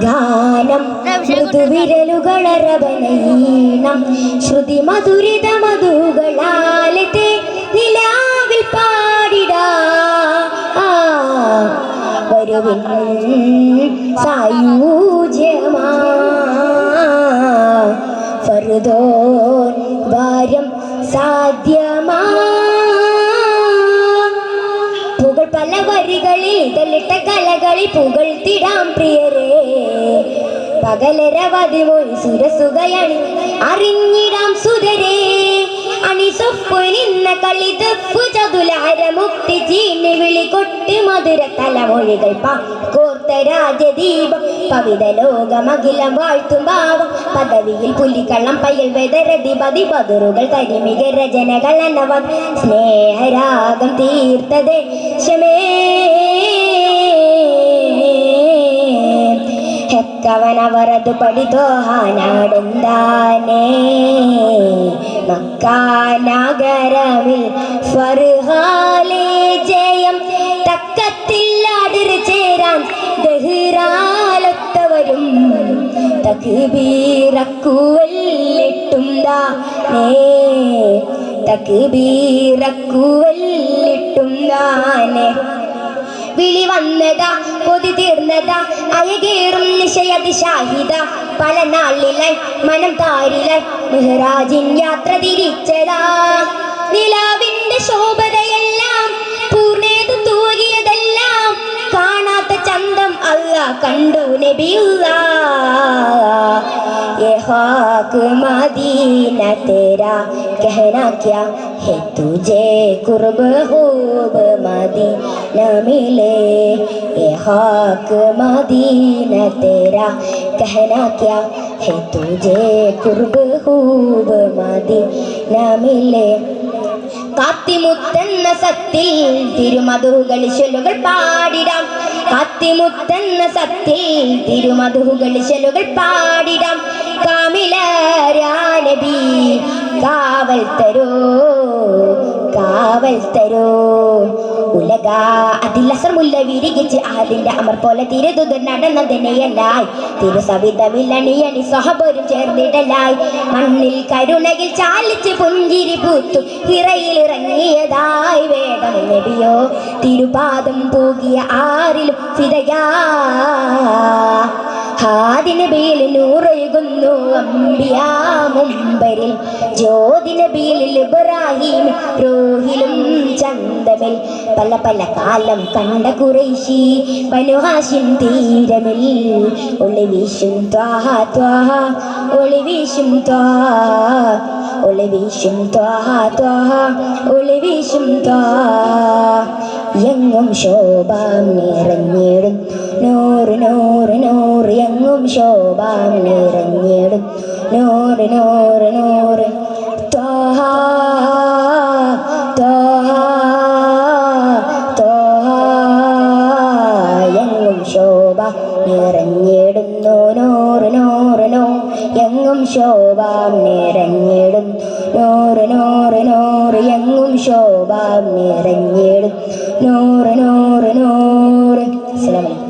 ഗാനം മൃദുവിരലുകളറവനീണം. ശ്രുതി മധുരിത മധുകളാലത്തെ നിലാവിൽ പാടിടാ. വരുവിൻ സായൂജ്യമാ വരികളിൽ കലകളി പുകഴ്ത്തിടാം പ്രിയരേ. പകലരവതിമൊഴി സുരസുഖയണി അറിഞ്ഞിടാം സുതരേ. കളി തപ്പു ചതുലാര മുക്തി ചീനി വിളി കൊട്ടി മധുര തലമൊഴികൾ പാ കോർത്ത രാജദീപം. പവിത ലോകമകിലം വാഴ്ത്തും ഭാവം. പദവിയിൽ പുലിക്കള്ളം പയ്യൽ വെതരതി പതി പതിറുകൾ തരിമിക രചനകൾ അനവ സ്നേഹരാഗം തീർത്തതേ. ക്ഷമേ കവനവറതു പടിതോഹാനാടെന്താനേ മക്കാനഗരമിൽ ഫർഹാലേ ജയം തക്കത്തിൽ അതിര് ചേരാൻ ദഹിറാലൊത്തവരും തക്ബീറക്കുവല്ലിട്ടും ദാനേ തക്ബീറക്കുവല്ലിട്ടും ദാനേ വിളി വന്നതാ പൊതി തീർന്നതാ അയകേറും നിശയതി ഷാഹിദ പല നാളിലായി മനം താരിലായി മെഹ്റാജിൻ യാത്ര തിരിച്ചതാ നിലാവിന്റെ ശോഭതയെല്ലാം പൂർണ്ണേത് തൂകിയതെല്ലാം കാണാത്ത ചന്തം അല്ല കണ്ടു നബിയുള്ള ये खाक मदीना तेरा कहना क्या है तुझे कुर्ब खूब मदीना मिले ये खाक मदीना तेरा कहना क्या है तुझे कुर्ब खूब मदीना मिले കാത്തിമുത്തെന്ന സത്തിൽ തിരുമധുകൾ ശലുകൾ പാടിടാം കാത്തിമുത്തെന്ന സത്തിൽ തിരുമധുകൾ ശലുകൾ പാടിടാം കാമിലരാനബി കാവൽ തരോ കാവൽ തരൂ. ഉലക അതിലസർ മുല്ല വിരികിച്ച് അതിന്റെ അമർ പോലെ തിരുതുതർ നടന്നതിനെയല്ലായി. തിരുസവിധമില്ലണിയണി സഹബരും ചേർന്നിടലായി. മണ്ണിൽ കരുണകിൽ ചാലിച്ച് പുഞ്ചിരി പൂത്തു. ഹിറയിൽ ഇറങ്ങിയതായി വേദം നബിയോ. തിരുപാദം പൂകിയ ആരിലും ഫിതയാ ഹാദിനബിയിൽ നൂറൊഴുകുന്നു അമ്പിയാ മുമ്പരിൽ ജ്യോതിനബിയിൽ ഇബ്രാഹിം റോഹിലും ചന്തമിൽ. പല പല കാലം കണ്ട കുറേശി ബനുഹാശിൻ തീരമിൽ. ഒളിവീശും ത്വാഹ ത്വാഹ ഒളിവീശും ത്വാ ത്വാഹ ഒളി വീശും ത്വാഹ ത്വാഹ ഒളിവീശും ത്വാ. എങ്ങും ശോഭാം നിറഞ്ഞിടും ശോഭാം നിറഞ്ഞിടും. നൂറ് നൂറ് നൂറ് ത്വാഹ ത്വാഹ ത്വാഹ ശോഭ നിറഞ്ഞിടുന്നു നൂറ് നൂറ് നൂ എങ്ങും ശോഭ നിറഞ്ഞിടും നൂറ് നൂറ് നൂറ് എങ്ങും ശോഭ നിറഞ്ഞിടും. നൂറ് നൂറ് നൂറ്. അസ്സലാമു അലൈക്കും.